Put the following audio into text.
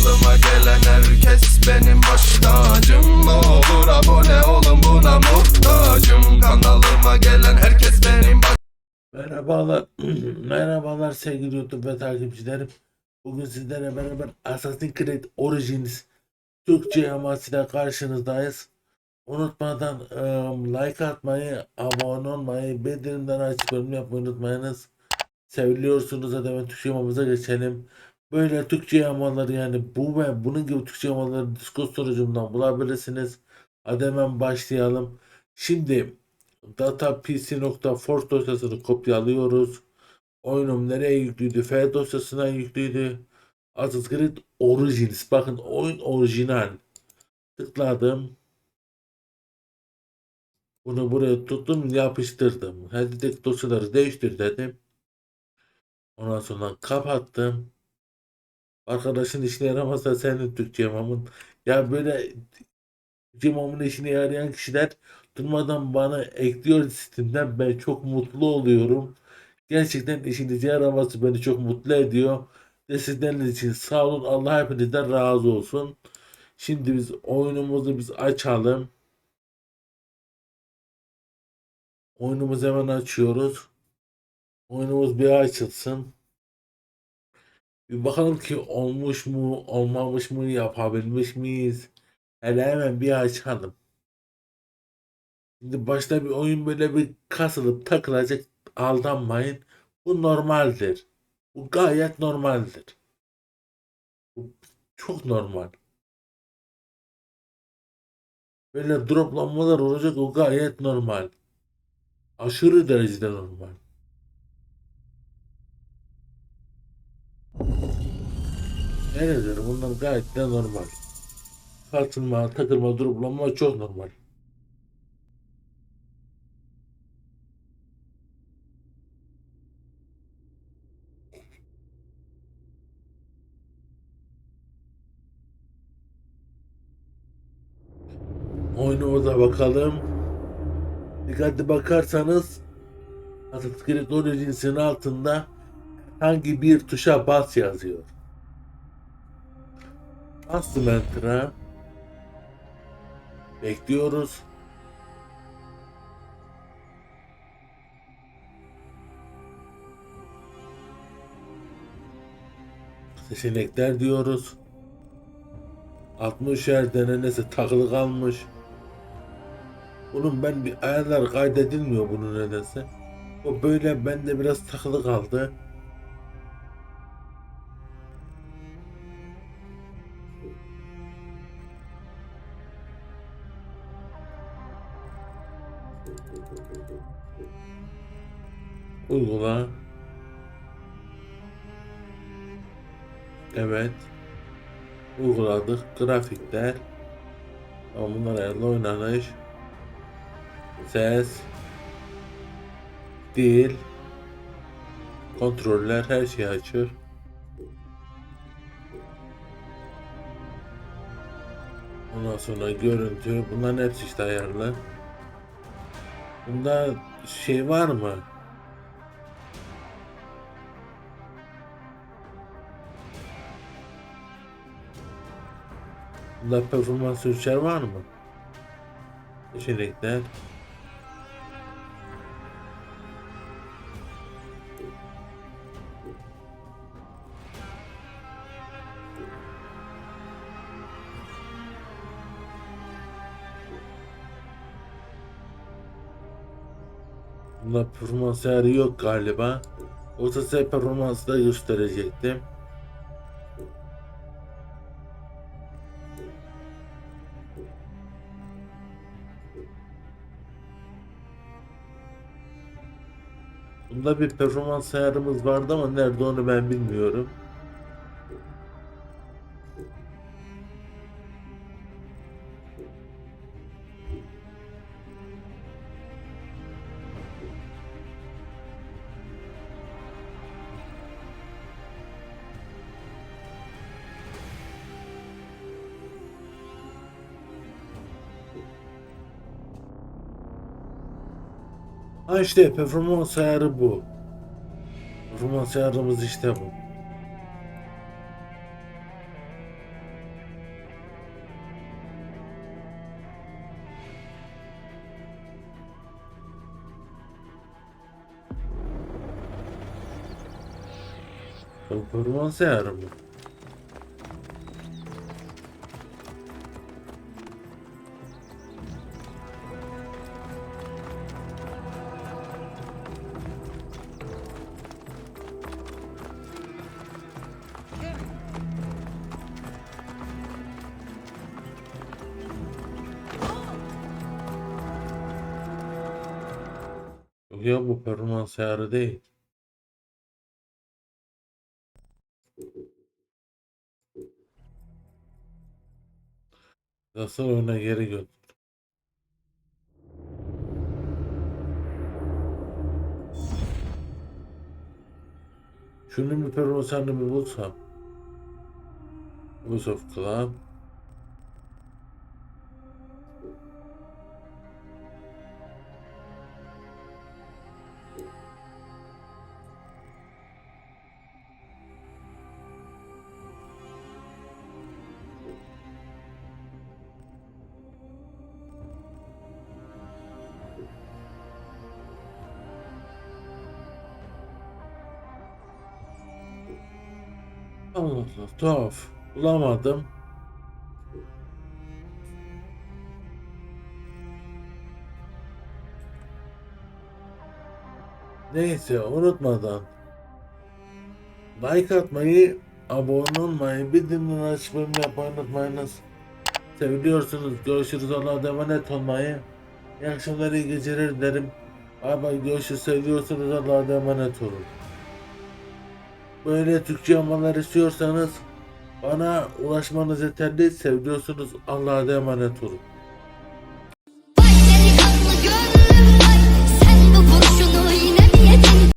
Kanalıma gelen herkes benim baş tacım olur abone olun buna muhtacım Kanalıma gelen herkes benim baş Merhabalar, merhabalar sevgili YouTube ve takipçilerim. Bugün sizlerle beraber Assassin's Creed Origins Türkçe yamasıyla karşınızdayız. Unutmadan ıı, like atmayı, abone olmayı, bildirimleri açıp yorum yapmayı unutmayınız. Seviliyorsunuz hadi hemen Türkçe geçelim. Böyle Türkçe yamaları yani bu ve bunun gibi Türkçe yamaları Discord sunucumdan bulabilirsiniz. Hadi hemen başlayalım. Şimdi datapc.force dosyasını kopyalıyoruz. Oyunum nereye yüklüydü? F dosyasına yüklüydü. Assassin's Creed Origins. Bakın oyun orijinal. Tıkladım. Bunu buraya tuttum yapıştırdım. Hadi dosyaları değiştir dedim. Ondan sonra kapattım. Arkadaşın işine yaramazsa senin Türkçe yamamın. Ya böyle Türkçe yamamın işine yarayan kişiler durmadan bana ekliyor sistemden ben çok mutlu oluyorum. Gerçekten işinize yaraması beni çok mutlu ediyor. Ve sizlerin için sağ olun. Allah hepinizden razı olsun. Şimdi biz oyunumuzu biz açalım. Oyunumuzu hemen açıyoruz. Oyunumuz bir açılsın. Bir bakalım ki olmuş mu, olmamış mı, yapabilmiş miyiz? Hele hemen bir açalım. Şimdi başta bir oyun böyle bir kasılıp takılacak aldanmayın. Bu normaldir. Bu gayet normaldir. Bu çok normal. Böyle droplanmalar olacak o gayet normal. Aşırı derecede normal. Neredir? Bunlar gayet de normal. Katılma, takılma, droplanma çok normal. Oyunumuza bakalım. Dikkatli bakarsanız Assassin's Creed Origins'in altında hangi bir tuşa bas yazıyor. Bastım Enter'a. Bekliyoruz. Seçenekler diyoruz. 60 yer denenesi takılı kalmış. Bunun ben bir ayarlar kaydedilmiyor bunun nedense. O böyle bende biraz takılı kaldı. Uygula. Evet. Uyguladık. Grafikler. Bunlar ayarlı oynanış. Ses. Dil. Kontroller her şeyi açıyor. Ondan sonra görüntü. Bunların hepsi işte ayarlı. Bunda şey var mı? Bunda performans ölçer var mı? Seçenekler. Bunda performans ayarı yok galiba. Size performansı da gösterecektim. Bunda bir performans ayarımız vardı ama nerede onu ben bilmiyorum. Ha işte performans ayarı bu. Performans ayarımız işte bu. Performans ayarı mı? Yok ya bu performans ayarı değil. Nasıl öne geri götür. Şunun bir performansını bir bulsam. Ubisoft Club. Tuhaf. Bulamadım. Neyse unutmadan like atmayı, abone olmayı, bildirimleri açmayı yapmayı unutmayınız. Seviyorsunuz. Görüşürüz. Allah'a emanet olmayı. İyi akşamlar, iyi geceler dilerim. Bay bay görüşürüz. Seviyorsunuz. Allah'a emanet olun. Böyle Türkçe yapmalar istiyorsanız bana ulaşmanız yeterli. Seviyorsunuz. Allah'a emanet olun.